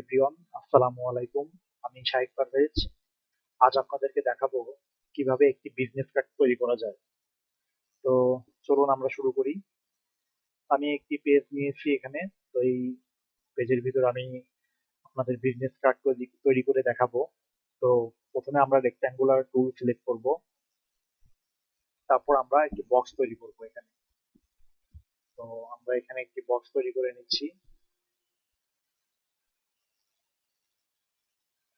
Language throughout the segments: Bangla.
এভরিওয়ান আসসালামু আলাইকুম আমি শাহিদ পারভেজ। আজ আপনাদেরকে দেখাবো কীভাবে একটি বিজনেস কার্ড তৈরি করা যায়। তো চলুন আমরা শুরু করি। আমি একটি পেজ নিয়েছি এখানে। তো এই পেজের ভিতর আমি আপনাদের বিজনেস কার্ড তৈরি করে দেখাবো। তো প্রথমে আমরা রেক্ট্যাঙ্গুলার টুল সিলেক্ট করব। তারপর আমরা একটি বক্স তৈরি করব এখানে। তো আমরা এখানে একটি বক্স তৈরি করে নিচ্ছি।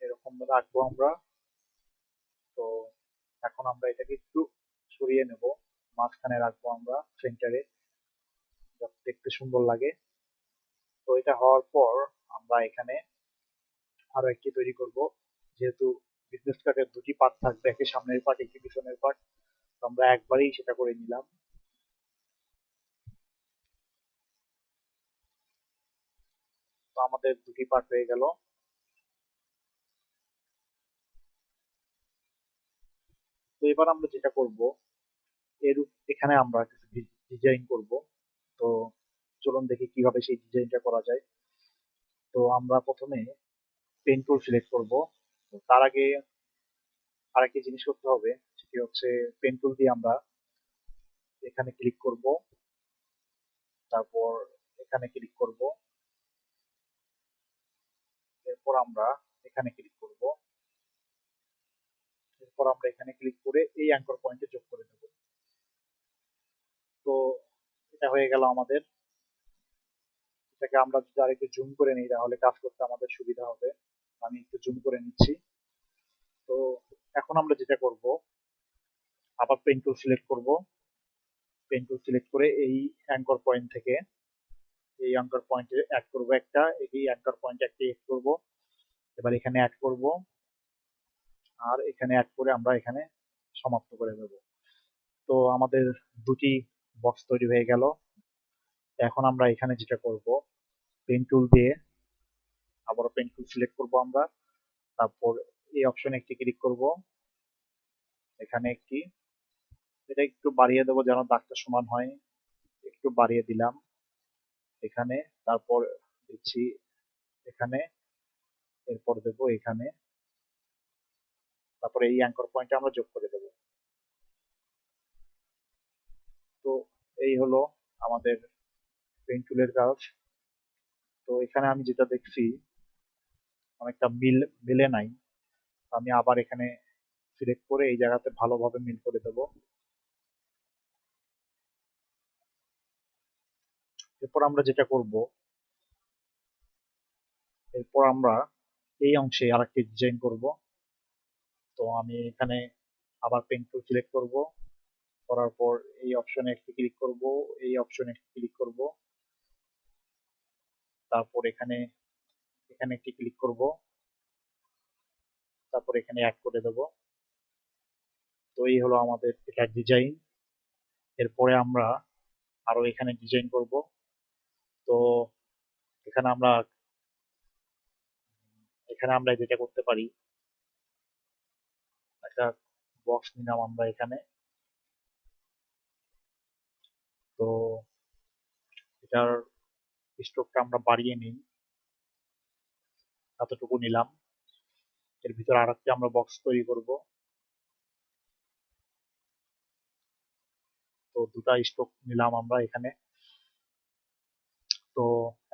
এরকম রাখব আমরা। তো এখন আমরা এটাকে একটু সরিয়ে নেব। মাঝখানে রাখব আমরা সেন্টারে দেখতে সুন্দর লাগে। তো এটা হওয়ার পর আমরা এখানে আরও একটি তৈরি করব। যেহেতু বিজনেস কার্ডের দুটি পার্ট থাকবে একটি সামনের পার্ট একটি পিছনের পার্ট তো আমরা একবারেই সেটা করে নিলাম। তো আমাদের দুটি পার্ট হয়ে গেল। তো এবার আমরা যেটা করব, এর এখানে আমরা কিছু ডিজাইন করব। তো চলুন দেখি কীভাবে সেই ডিজাইনটা করা যায়। তো আমরা প্রথমে পেন টুল সিলেক্ট করব। তার আগে আরেকটি জিনিস করতে হবে, সেটি হচ্ছে পেন টুল দিয়ে আমরা এখানে ক্লিক করব। তারপর এখানে ক্লিক করব। এরপর আমরা এখানে ক্লিক করব। এরপর আমরা এখানে ক্লিক করে এই অ্যাঙ্কর পয়েন্টে যোগ করে দেব। তো এটা হয়ে গেল আমাদের। এটাকে আমরা যদি আরেকটু জুম করে নিই, তাহলে কাজ করতে আমাদের সুবিধা হবে। আমি একটু জুম করে নিচ্ছি। তো এখন আমরা যেটা করব, আবার পেন টুল সিলেক্ট করব। পেন টুল সিলেক্ট করে এই অ্যাঙ্কর পয়েন্ট থেকে এই অ্যাঙ্কর পয়েন্টে অ্যাড করব একটা। এই অ্যাঙ্কর পয়েন্টে একটা অ্যাড করব। এবার এখানে অ্যাড করব। আর এখানে অ্যাড করে আমরা এখানে সমাপ্ত করে দেব। তো আমাদের দুটি বক্স তৈরি হয়ে গেল। এখন আমরা এখানে যেটা করব পেন টুল দিয়ে আবারও পেন টুল সিলেক্ট করব আমরা। তারপর এই অপশনে একটি ক্লিক করব। এখানে একটি, এটা একটু বাড়িয়ে দেবো যেন দাগটা সমান হয়। একটু বাড়িয়ে দিলাম। এখানে, তারপর দিচ্ছি এখানে, এরপর দেব এখানে। তারপরে এই অ্যাঙ্কর পয়েন্টে আমরা যোগ করে দেব। তো এই হলো আমাদের পেন টুলের কাজ। তো এখানে আমি যেটা দেখছি, অনেকটা মিল, মিলে নাই। আমি আবার এখানে সিলেক্ট করে এই জায়গাতে ভালোভাবে মিল করে দেব। এরপর আমরা যেটা করব, এরপর আমরা এই অংশে আরেকটি ডিজাইন করব। তো আমি এখানে আবার পেন টুল সিলেক্ট করব। করার পর এই অপশনে একটি ক্লিক করব, এই অপশনে একটি ক্লিক করব। তারপর এখানে এখানে একটি ক্লিক করব। তারপর এখানে অ্যাড করে দেব। তো এই হলো আমাদের এটা ডিজাইন এরপরে আমরা আরও এখানে ডিজাইন করব। তো এখানে আমরা এখানে আমরা যেটা করতে পারি একটা বক্স নিলাম আমরা এখানে। তো এটার স্ট্রোকটা আমরা বাড়িয়ে নিই। এতটুকু নিলাম। এর ভিতরে আর একটা আমরা বক্স তৈরি করব। তো দুটা স্ট্রোক নিলাম আমরা এখানে। তো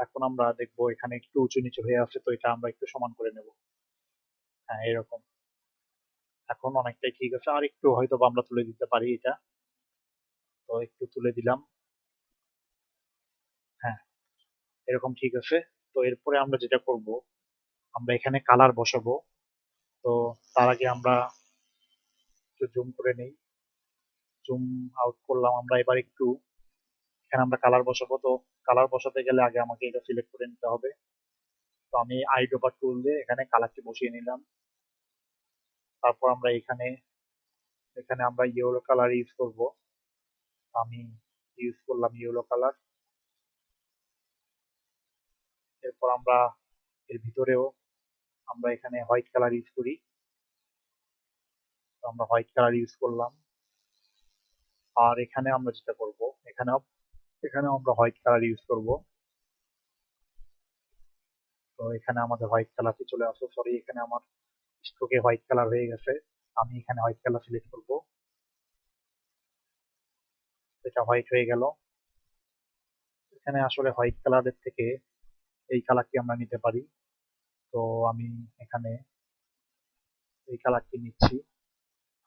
এখন আমরা দেখব এখানে একটু উঁচু নিচু হয়ে আছে, তো এটা আমরা একটু সমান করে নেব। হ্যাঁ এরকম। এখন অনেকটাই ঠিক আছে। আর একটু হয়তো আমরা তুলে দিতে পারি এটা। তো একটু তুলে দিলাম। হ্যাঁ এরকম ঠিক আছে। তো এরপরে আমরা যেটা করব, আমরা এখানে কালার বসাবো। তো তার আগে আমরা একটু জুম করে নেই। জুম আউট করলাম আমরা। এবার একটু এখানে আমরা কালার বসাবো। তো কালার বসাতে গেলে আগে আমাকে এটা সিলেক্ট করে নিতে হবে। তো আমি আইডোপার টুল দিয়ে এখানে কালারটি বসিয়ে নিলাম। তারপর আমরা এখানে এখানে আমরা ইয়েলো কালার ইউজ করব। আমি ইউজ করলাম ইয়েলো কালার এরপর আমরা এর ভিতরেও আমরা এখানে হোয়াইট কালার ইউজ করি। আমরা হোয়াইট কালার ইউজ করলাম। আর এখানে আমরা যেটা করব এখানেও এখানেও আমরা হোয়াইট কালার ইউজ করব। তো এখানে আমাদের হোয়াইট কালারটি চলে আসো। সরি এখানে আমার স্ট্রোকে হোয়াইট কালার হয়ে গেছে, আমি এখানে হোয়াইট কালার সিলেক্ট করব। এটা হোয়াইট হয়ে গেল। এখানে আসলে হোয়াইট কালারের থেকে এই কালারটি আমরা নিতে পারি। তো আমি এখানে এই কালারটি নিচ্ছি,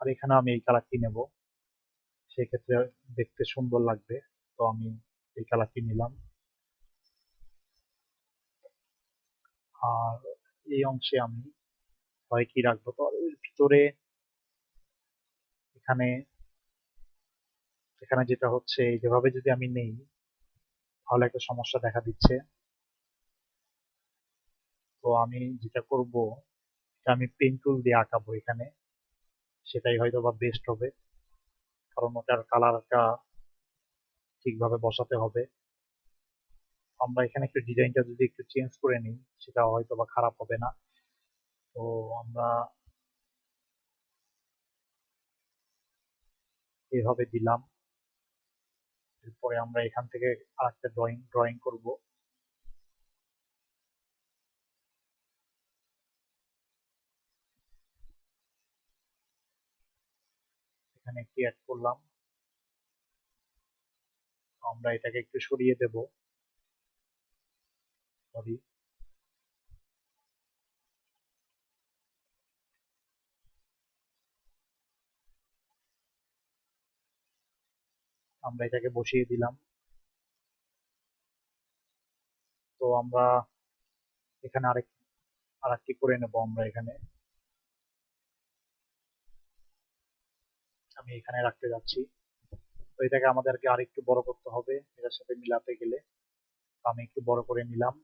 আর এখানে আমি এই কালারটি নেব। সেক্ষেত্রে দেখতে সুন্দর লাগবে, তো আমি এই কালারটি নিলাম। আর এই অংশে আমি হয় কি রাখব। তো এর ভিতরে এখানে এখানে যেটা হচ্ছে যেভাবে যদি আমি নেই, তাহলে একটা সমস্যা দেখা দিচ্ছে। তো আমি যেটা করব আমি পেন টুল দিয়ে আঁকাবো এখানে। সেটাই হয়তো বা বেস্ট হবে। কারণ ওটার কালারটা ঠিকভাবে বসাতে হবে। আমরা এখানে একটু ডিজাইনটা যদি একটু চেঞ্জ করে নিই, সেটা হয়তো বা খারাপ হবে না। তো আমরা এভাবে দিলাম। এরপরে আমরা এখান থেকে আরেকটা ড্রয়িং ড্রয়িং করব। এখানে একটি অ্যাড করলাম। আমরা এটাকে একটু সরিয়ে দেব। সরি আমরা এটাকে বসিয়ে দিলাম। তো আমরা এখানে আরেক, আরেকটি করে নেব আমরা এখানে। আমি এখানে রাখতে যাচ্ছি। তো এটাকে আমাদেরকে আরেকটু বড় করতে হবে, এটার সাথে মিলাতে গেলে। আমি একটু বড় করে নিলাম।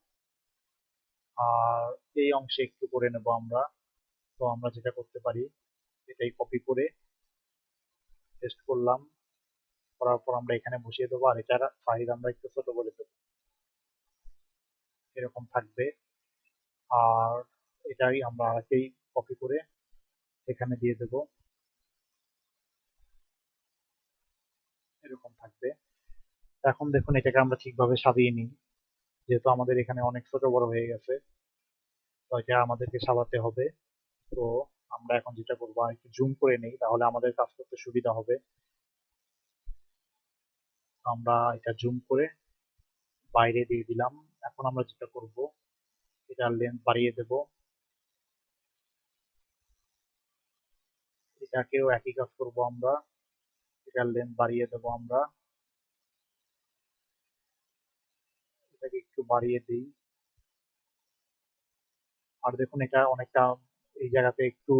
আর এই অংশে একটু করে নেব আমরা। তো আমরা যেটা করতে পারি, এটাই কপি করে পেস্ট করলাম। করার পর আমরা এখানে বসিয়ে দেবো। আর এটার সাইজ আমরা একটু ছোট করে দেবো। এরকম থাকবে। আর এটাই আমরা আরেকই কপি করে এখানে দিয়ে দেব। এরকম থাকবে। এখন দেখুন, এটাকে আমরা ঠিকভাবে সাজিয়ে নিই। যেহেতু আমাদের এখানে অনেক ছোট বড় হয়ে গেছে, তো এটা আমাদেরকে সাজাতে হবে। তো আমরা এখন যেটা করব, আর একটু জুম করে নেই, তাহলে আমাদের কাজ করতে সুবিধা হবে। আমরা এটা জুম করে বাইরে দিয়ে দিলাম। এখন আমরা যেটা করব এটার লেন্থ বাড়িয়ে দেব। এটাকেও একই কাজ করব আমরা। এটার লেন্থ বাড়িয়ে দেব আমরা। এটাকে একটু বাড়িয়ে দিই। আর দেখুন, এটা অনেকটা এই জায়গাতে একটু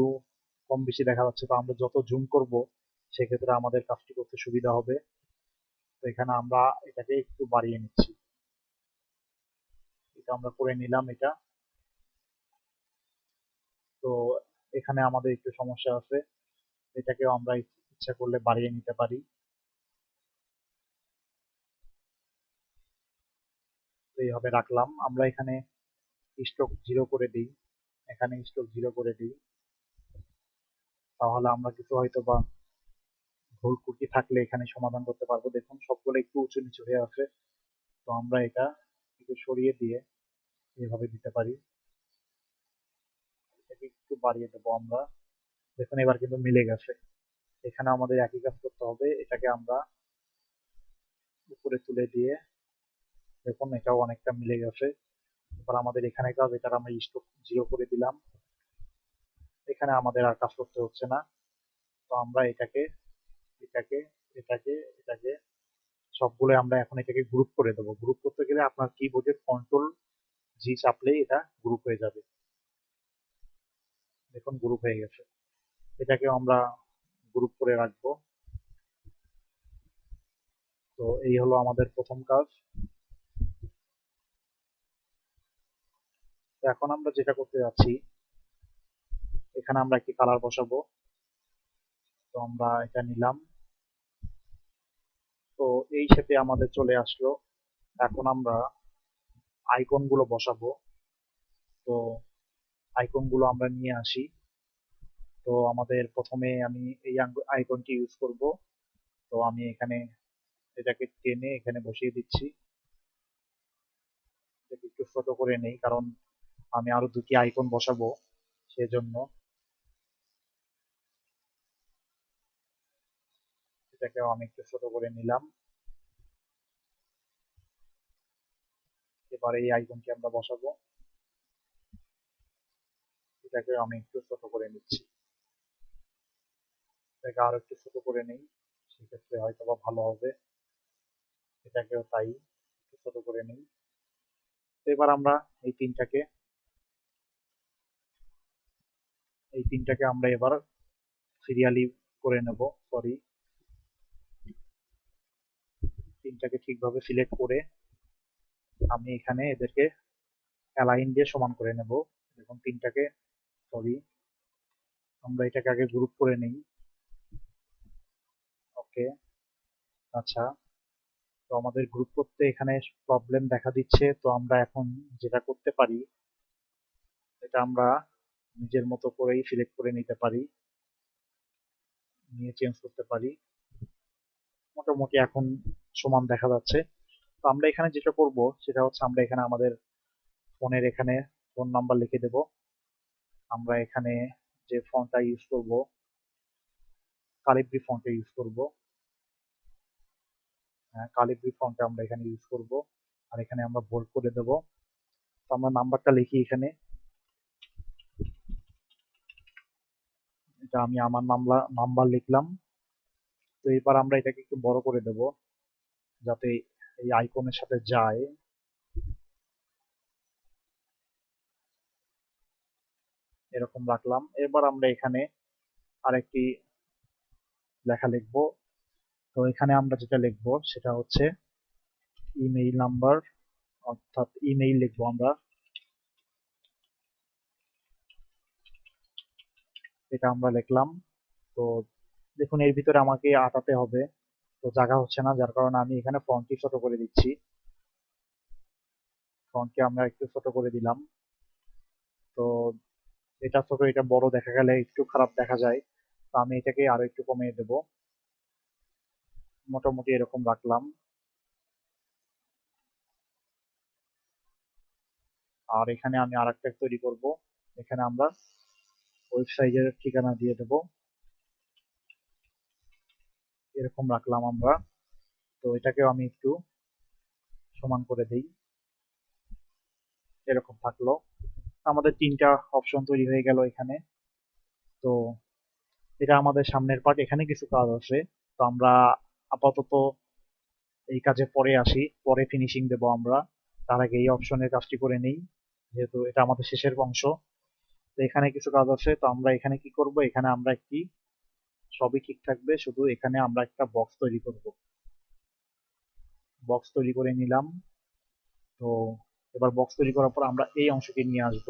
কম বেশি দেখা যাচ্ছে। তো আমরা যত জুম করব, সেক্ষেত্রে আমাদের কাজটি করতে সুবিধা হবে। তো এখানে আমরা এটাকে একটু বাড়িয়ে নিচ্ছি। এটা আমরা করে নিলাম এটা। তো এখানে আমাদের একটু সমস্যা আছে। এটাকেও আমরা ইচ্ছা করলে বাড়িয়ে নিতে পারি। এইভাবে রাখলাম। আমরা এখানে স্ট্রোক জিরো করে দিই। এখানে স্ট্রোক জিরো করে দিই। তাহলে আমরা কিছু হয়তো বা ভুল ত্রুটি থাকলে এখানে সমাধান করতে পারব। দেখুন, সবগুলো একটু উঁচু নিচু হয়ে আছে। তো আমরা এটা একটু সরিয়ে দিয়ে এভাবে দিতে পারি। একটু বাড়িয়ে দেবো আমরা। দেখুন, এবার কিন্তু মিলে গেছে। এখানে আমাদের একই কাজ করতে হবে। এটাকে আমরা উপরে তুলে দিয়ে দেখুন, এটাও অনেকটা মিলে গেছে। এবার আমাদের এখানে কাজ এটা আমরা স্টক জিরো করে দিলাম। এখানে আমাদের আর কাজ করতে হচ্ছে না। তো আমরা এটাকে এটাকে এটাকে এটাকে সবগুলো আমরা এখন এটাকে গ্রুপ করে দেবো। গ্রুপ করতে গেলে আপনার কিবোর্ডের কন্ট্রোল জি চাপলে এটা গ্রুপ হয়ে যাবে। দেখুন গ্রুপ হয়ে গেছে। এটাকেও আমরা গ্রুপ করে রাখব। তো এই হলো আমাদের প্রথম কাজ। এখন আমরা যেটা করতে যাচ্ছি, এখানে আমরা একটি কালার বসাবো। তো আমরা এটা নিলাম। তো এই সাথে আমাদের চলে আসলো। এখন আমরা আইকনগুলো বসাবো। তো আইকনগুলো আমরা নিয়ে আসি। তো আমাদের প্রথমে আমি এই আইকনটি ইউজ করব। তো আমি এখানে এটাকে টেনে এখানে বসিয়ে দিচ্ছি। একটু ছোট করে নেই, কারণ আমি আরও দুটি আইকন বসাবো, সেজন্য। এটাকেও আমি একটু ছোট করে নিলাম। এবার এই আইকনটি আমরা বসাবো। এটাকে আমি একটু ছোট করে নিচ্ছি। এটাকে আরও একটু ছোট করে নেই, সেক্ষেত্রে হয়তো বা ভালো হবে। এটাকেও তাই একটু ছোট করে নিই। তো এবার আমরা এই তিনটাকে এই তিনটাকে আমরা এবার সিরিয়ালি করে নেব সরি তিনটাকে ঠিকভাবে সিলেক্ট করে আমি এখানে এদেরকে অ্যালাইন দিয়ে সমান করে নেব। দেখুন তিনটাকে সরি আমরা এটাকে আগে গ্রুপ করে নেই। ওকে আচ্ছা। তো আমাদের গ্রুপ করতে এখানে প্রবলেম দেখা দিচ্ছে। তো আমরা এখন যেটা করতে পারি, এটা আমরা নিজের মতো করেই সিলেক্ট করে নিতে পারি। নিয়ে চেঞ্জ করতে পারি। মোটামুটি এখন সমান দেখা যাচ্ছে। তো আমরা এখানে যেটা করব, সেটা হচ্ছে আমরা এখানে আমাদের ফোনের এখানে ফোন নাম্বার লিখে দেব। আমরা এখানে যে ফোনটা ইউজ করব কালিব্রি ফোনটা ইউজ করব। কালিব্রি ফোনটা আমরা এখানে ইউজ করব। আর এখানে আমরা বোল্ড করে দেব। তো আমরা নাম্বারটা লিখি এখানে। এটা আমি আমার নাম্বার নাম্বার লিখলাম। তো এবার আমরা এটাকে একটু বড় করে দেব। যাতে এই আইকনের সাথে যায়। এরকম রাখলাম। এবার আমরা এখানে আরেকটি লেখা লিখব। তো এখানে আমরা যেটা লিখব সেটা হচ্ছে ইমেইল নাম্বার অর্থাৎ ইমেইল লিখব আমরা। এটা আমরা লিখলাম। তো দেখুন, এর ভিতরে আমাকে আটাতে হবে। তো জায়গা হচ্ছে না, যার কারণে আমি এখানে ফন্টটি ছোট করে দিচ্ছি। ফন্টকে আমরা একটু ছোট করে দিলাম। তো এটা ছোট, এটা বড় দেখা গেলে একটু খারাপ দেখা যায়। তো আমি এটাকে আরও একটু কমিয়ে দেব। মোটামুটি এরকম রাখলাম। আর এখানে আমি আর একটা তৈরি করব। এখানে আমরা ওয়েবসাইটের ঠিকানা দিয়ে দেব। এরকম রাখলাম আমরা। তো এটাকেও আমি একটু সমান করে দিই। এরকম থাকল। আমাদের তিনটা অপশন তৈরি হয়ে গেল এখানে। তো এটা আমাদের সামনের পার্ট এখানে কিছু কাজ আছে। তো আমরা আপাতত এই কাজে পরে আসি। পরে ফিনিশিং দেব আমরা। তার আগে এই অপশনের কাজটি করে নেই। যেহেতু এটা আমাদের শেষের অংশ। তো এখানে কিছু কাজ আছে। তো আমরা এখানে কি করব? এখানে আমরা একটি সবই ঠিক থাকবে, শুধু এখানে আমরা একটা বক্স তৈরি করব। বক্স তৈরি করে নিলাম। তো এবার বক্স তৈরি করার পর আমরা এই অংশকে নিয়ে আসব।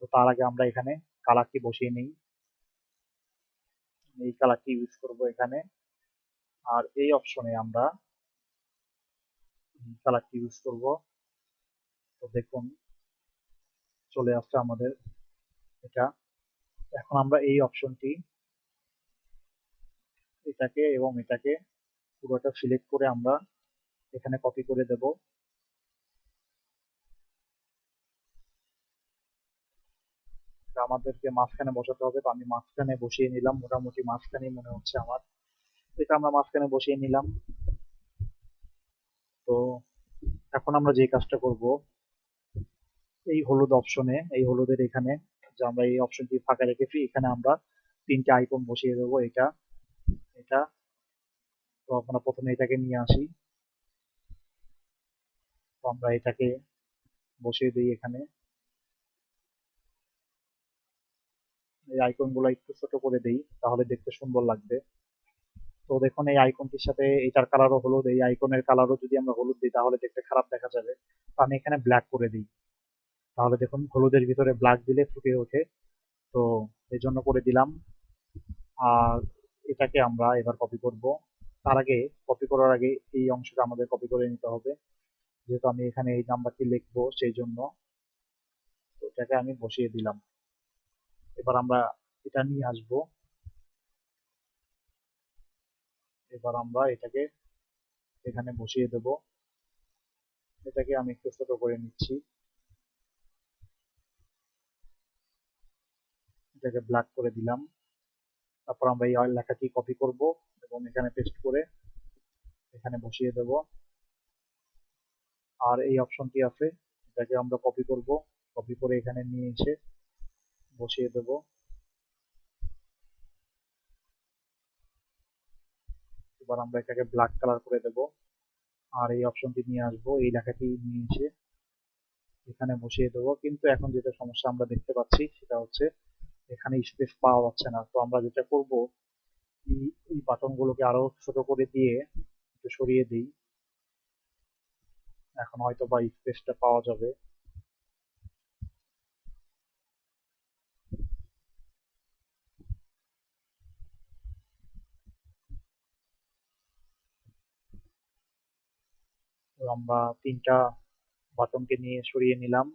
তো তার আগে আমরা এখানে কালারটি বসিয়ে নিই। এই কালারটি ইউজ করব এখানে। আর এই অপশনে আমরা কালারটি ইউজ করব। তো দেখুন, চলে আসছে আমাদের এটা। এখন আমরা এই অপশনটি এটাকে এবং এটাকে পুরোটা সিলেক্ট করে আমরা এখানে কপি করে দেব। আমাদেরকে মাঝখানে বসাতে হবে তো আমি মাঝখানে বসিয়ে নিলাম, মোটামুটি মাঝখানেই মনে হচ্ছে আমার। এটা আমরা মাঝখানে বসিয়ে নিলাম। তো এখন আমরা যে কাজটা করব, এই হলুদ অপশনে এই হলুদের এখানে যে আমরা এই অপশনটি ফাঁকা রেখেছি, এখানে আমরা তিনটে আইকন বসিয়ে দেবো। এটা এটা। তো আমরা প্রথমে এটাকে নিয়ে আসি। তো আমরা এটাকে বসিয়ে দিই এখানে। এই আইকনগুলো একটু ছোট করে দিই, তাহলে দেখতে সুন্দর লাগবে। তো দেখুন, এই আইকনটির সাথে এটার কালারও হলুদ, এই আইকনের কালারও যদি আমরা হলুদ দিই, তাহলে দেখতে খারাপ দেখা যাবে। তো আমি এখানে ব্ল্যাক করে দিই। তাহলে দেখুন, হলুদের ভিতরে ব্ল্যাক দিলে ফুটে ওঠে। তো এই জন্য করে দিলাম। আর এটাকে আমরা এবার কপি করব। তার আগে কপি করার আগে এই অংশটা আমাদের কপি করে নিতে হবে। যেহেতু আমি এখানে এই নাম্বারটি লিখব সেই জন্য এটাকে আমি বসিয়ে দিলাম। এবার আমরা এটা নিয়ে আসব। এবার আমরা এটাকে এখানে বসিয়ে দেব। এটাকে আমি একটু ছোট করে নিচ্ছি। এটাকে ব্ল্যাক করে দিলাম। তারপর আমরা এই লেখাটি কপি করব এবং এখানে পেস্ট করে এখানে বসিয়ে দেব। আর এই অপশনটি আছে, এটাকে আমরা কপি করব। কপি করে এখানে নিয়ে এসে বসিয়ে দেব। এবার আমরা এটাকে ব্ল্যাক কালার করে দেব। আর এই অপশনটি নিয়ে আসব, এই লেখাটি নিয়ে এসে এখানে বসিয়ে দেবো। কিন্তু এখন যেটা সমস্যা আমরা দেখতে পাচ্ছি সেটা হচ্ছে এখানে স্পেস পাওয়া যাচ্ছে না। তো আমরা যেটা করব, এই বাটনগুলোকে আরও ছোট করে দিয়ে একটু সরিয়ে দিই। এখন হয়তো বা স্পেসটা পাওয়া যাবে। আমরা তিনটা বাটনকে নিয়ে সরিয়ে নিলাম।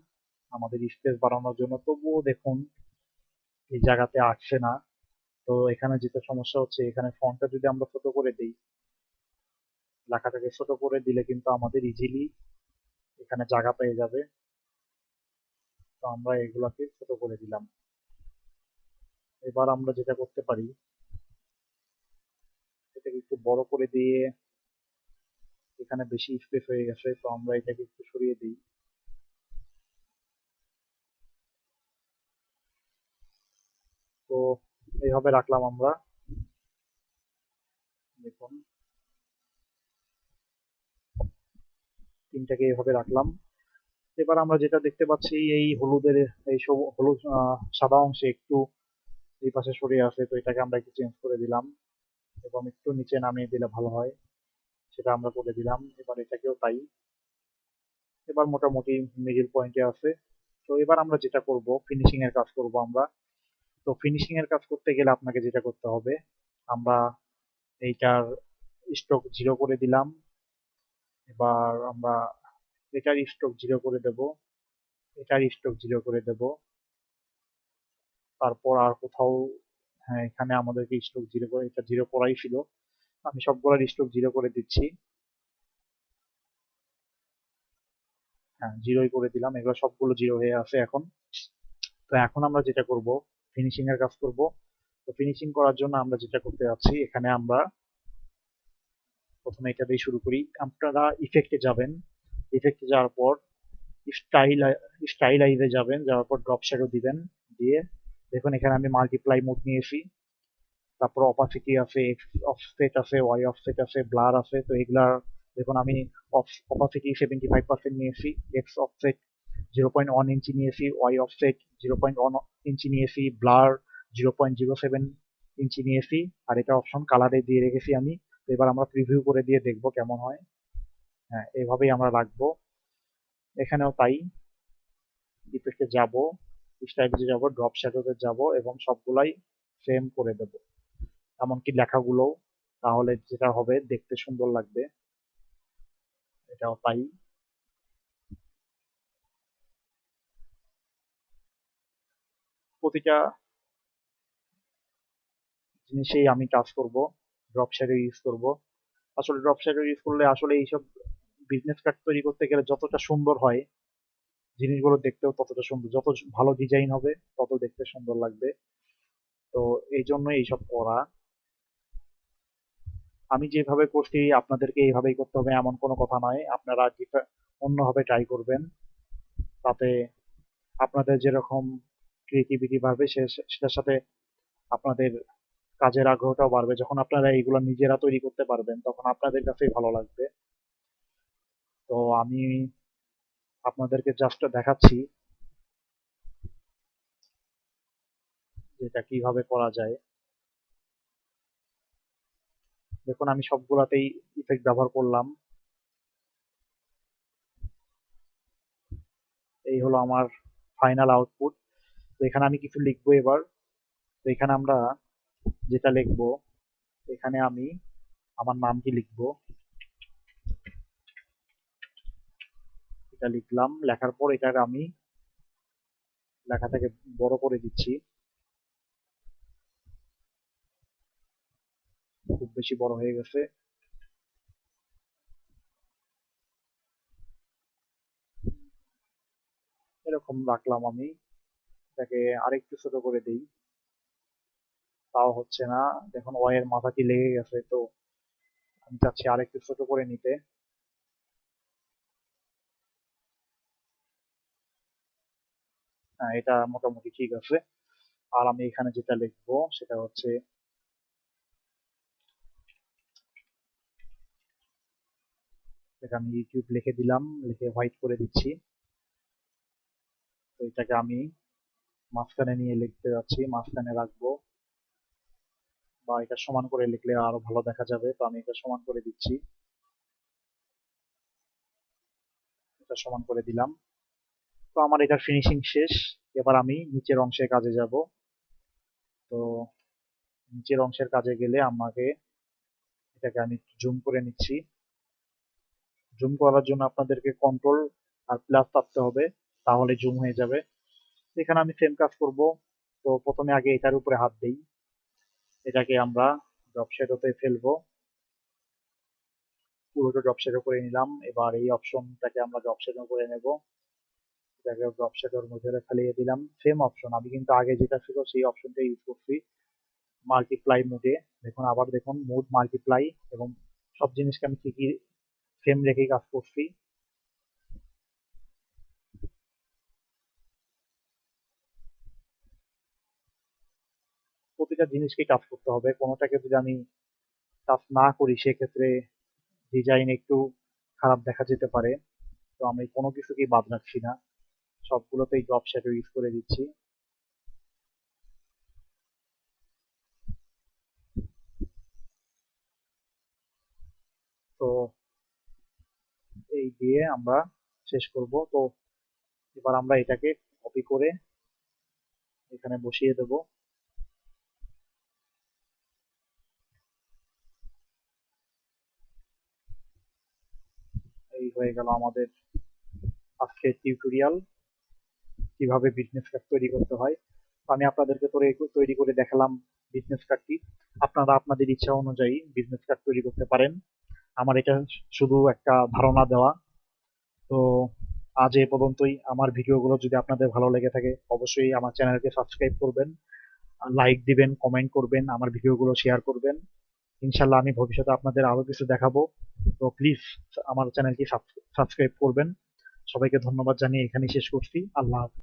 আমাদের স্পেস বাড়ানোর জন্য। তবুও দেখুন এই জায়গাতে আসছে না। তো এখানে যেটা সমস্যা হচ্ছে, এখানে ফন্টটা যদি আমরা ছোট করে দিই, লেখাটাকে ছোট করে দিলে কিন্তু আমাদের ইজিলি এখানে জায়গা পেয়ে যাবে। তো আমরা এগুলাকে ছোট করে দিলাম। এবার আমরা যেটা করতে পারি, এটাকে একটু বড় করে দিয়ে, এখানে বেশি স্পেস হয়ে গেছে, তো আমরা এটাকে একটু সরিয়ে দিই। তো এইভাবে রাখলাম আমরা। দেখুন। তিনটাকে এইভাবে রাখলাম। এবার আমরা যেটা দেখতে পাচ্ছি, এই হলুদের, এই সব হলুদ সাদা অংশে একটু এই পাশে সরিয়ে আছে তো এটাকে আমরা একটু চেঞ্জ করে দিলাম। এবং একটু নিচে নামিয়ে দিলে ভালো হয়, সেটা আমরা করে দিলাম। এবার এটাকেও তাই। এবার মোটামুটি মিডিল পয়েন্টে আছে। তো এবার আমরা যেটা করব ফিনিশিং এর কাজ করব আমরা। তো ফিনিশিং এর কাজ করতে গেলে আপনাকে যেটা করতে হবে, আমরা এইটার স্ট্রোক জিরো করে দিলাম। এবার আমরা এটার স্ট্রোক জিরো করে দেব, এটার স্ট্রোক জিরো করে দেব। তারপর আর কোথাও হ্যাঁ এখানে আমাদেরকে স্ট্রোক জিরো করে, এটা জিরো করাই ছিল। আমি সবগুলোর স্ট্রোক জিরো করে দিচ্ছি। হ্যাঁ জিরোই করে দিলাম। এগুলো সবগুলো জিরো হয়ে আছে এখন। তো এখন আমরা যেটা করব ফিনিশিং এর কাজ করব। তো ফিনিশিং করার জন্য আমরা যেটা করতে যাচ্ছি, এখানে আমরা প্রথমে এটা দিয়ে শুরু করি। আপনারা ইফেক্টে যাবেন। ইফেক্টে যাওয়ার পর স্টাইল স্টাইলাইজে যাবেন। যাওয়ার পর ড্রপ শ্যাডো দিবেন। দিয়ে দেখুন এখানে আমি মাল্টিপ্লাই মোড নিয়েছি। তারপর অপাসিটি আছে অফসেট আছে ওয়াই অফসেট আছে ব্লার আছে। তো এগুলার, দেখুন আমি অপাসিটি সেভেন্টি ফাইভ পার্সেন্ট নিয়েছি। X offset zero point one inch নিয়েছি Y offset zero point one inch নিয়েছি blur zero point zero seven inch নিয়েছি আর এটা অপশন কালারে দিয়ে রেখেছি আমি। তো এবার আমরা প্রিভিউ করে দিয়ে দেখব কেমন হয়। হ্যাঁ এভাবেই আমরা রাখব। এখানেও তাই। ইফেক্টে যাব স্টাইলে যাব ড্রপ শ্যাডোতে যাব এবং সবগুলাই সেম করে দেব। এমনকি লেখাগুলো তাহলে যেটা হবে, দেখতে সুন্দর লাগবে। এটাও তাই। প্রতিটা জিনিসেই আমি কাজ করব ড্রপ শ্যাডো ইউজ করব। আসলে ড্রপ শ্যাডো ইউজ করলে আসলে এইসব বিজনেস কার্ড তৈরি করতে গেলে যতটা সুন্দর হয়, জিনিসগুলো দেখতেও ততটা সুন্দর। যত ভালো ডিজাইন হবে, তত দেখতে সুন্দর লাগবে। তো এই জন্য এইসব করা। আমি যেভাবে করছি, আপনাদেরকে এইভাবেই করতে হবে, এমন কোনো কথা নয়। আপনারা অন্যভাবে ট্রাই করবেন, তাতে আপনাদের যেরকম ক্রিয়েটিভিটি বাড়বে সেটার সাথে আপনাদের কাজের আগ্রহটাও বাড়বে। যখন আপনারা এইগুলো নিজেরা তৈরি করতে পারবেন, তখন আপনাদের কাছেই ভালো লাগবে। তো আমি আপনাদেরকে জাস্ট দেখাচ্ছি যেটা কীভাবে করা যায়। দেখুন, আমি সবগুলাতেই ইফেক্ট ব্যবহার করলাম। এই হলো আমার ফাইনাল আউটপুট তো এখানে আমি কিছু লিখব এবার। তো এখানে আমরা যেটা লিখব, এখানে আমি আমার নাম কি লিখব? এটা লিখলাম, লেখার পর এটাকে আমি লেখাটাকে বড় করে দিচ্ছি। খুব বেশি বড় হয়ে গেছে। এরকম রাখলাম আমি। এটাকে আরেকটু ছোট করে দিই। তাও হচ্ছে না। দেখুন, ওয়াইয়ের মাথাটি লেগে গেছে, তো আমি চাচ্ছি আরেকটু ছোট করে নিতে। হ্যাঁ এটা মোটামুটি ঠিক আছে। আর আমি এখানে যেটা লিখব, সেটা হচ্ছে এটা আমি ইউটিউব লিখে দিলাম, লিখে হোয়াইট করে দিচ্ছি। তো এটাকে আমি মাঝখানে নিয়ে লিখতে যাচ্ছি, মাঝখানে রাখব। বা এটা সমান করে লিখলে আরও ভালো দেখা যাবে, তো আমি এটা সমান করে দিচ্ছি। এটা সমান করে দিলাম। তো আমার এটা ফিনিশিং শেষ। এবার আমি নিচের অংশের কাজে যাব। তো নিচের অংশের কাজে গেলে আমাকে এটাকে আমি জুম করে নিচ্ছি। জুম করার জন্য আপনাদেরকে কন্ট্রোল আর প্লাস চাপতে হবে, তাহলে জুম হয়ে যাবে। এখানে আমি সেম কাজ করব। তো প্রথমে আগে এটার উপরে হাত দেই। এটাকে আমরা ড্রপ শ্যাডোতে ফেলব। পুরোটা ড্রপ শ্যাডো করে নিলাম। এবার এই অপশনটাকে আমরা ড্রপ শ্যাডো করে নেব। এটাকে ড্রপ শ্যাডোর মধ্যে ফেলিয়ে দিলাম। সেম অপশন আমি কিন্তু আগে যেটা ছিল সেই অপশনটা ইউজ করছি। মাল্টিপ্লাই মোডে দেখুন, আবার দেখুন মোড মাল্টিপ্লাই এবং সব জিনিসকে আমি ঠিকই ফ্রেম রেখেই কাজ করছি। প্রতিটা জিনিসকে কাজ করতে হবে। কোনোটাকে যদি আমি কাজ না করি, সেক্ষেত্রে ডিজাইন একটু খারাপ দেখা যেতে পারে। তো আমি কোনো কিছুকেই বাদ রাখছি না। সবগুলোতেই ড্রপ শ্যাডো ইউজ করে দিচ্ছি। তো এই দিয়ে আমরা শেষ করব। তো এবার আমরা এটাকে কপি করে এখানে বসিয়ে দেব এই হয়ে গেল আমাদের আজকের টিউটোরিয়াল কীভাবে বিজনেস কার্ড তৈরি করতে হয়। আমি আপনাদেরকে তৈরি করে দেখালাম বিজনেস কার্ডটি আপনারা আপনাদের ইচ্ছা অনুযায়ী বিজনেস কার্ড তৈরি করতে পারেন। আমার এটা শুধু একটা ধারণা দেওয়া। তো আজ এ পর্যন্তই। আমার ভিডিওগুলো যদি আপনাদের ভালো লেগে থাকে, অবশ্যই আমার চ্যানেলকে সাবস্ক্রাইব করবেন লাইক দিবেন কমেন্ট করবেন, আমার ভিডিওগুলো শেয়ার করবেন। ইনশাল্লাহ আমি ভবিষ্যতে আপনাদের আরও কিছু দেখাবো। তো প্লিজ আমার চ্যানেলটি সাবস্ক্রাইব করবেন। সবাইকে ধন্যবাদ জানিয়ে এখানেই শেষ করছি। আল্লাহ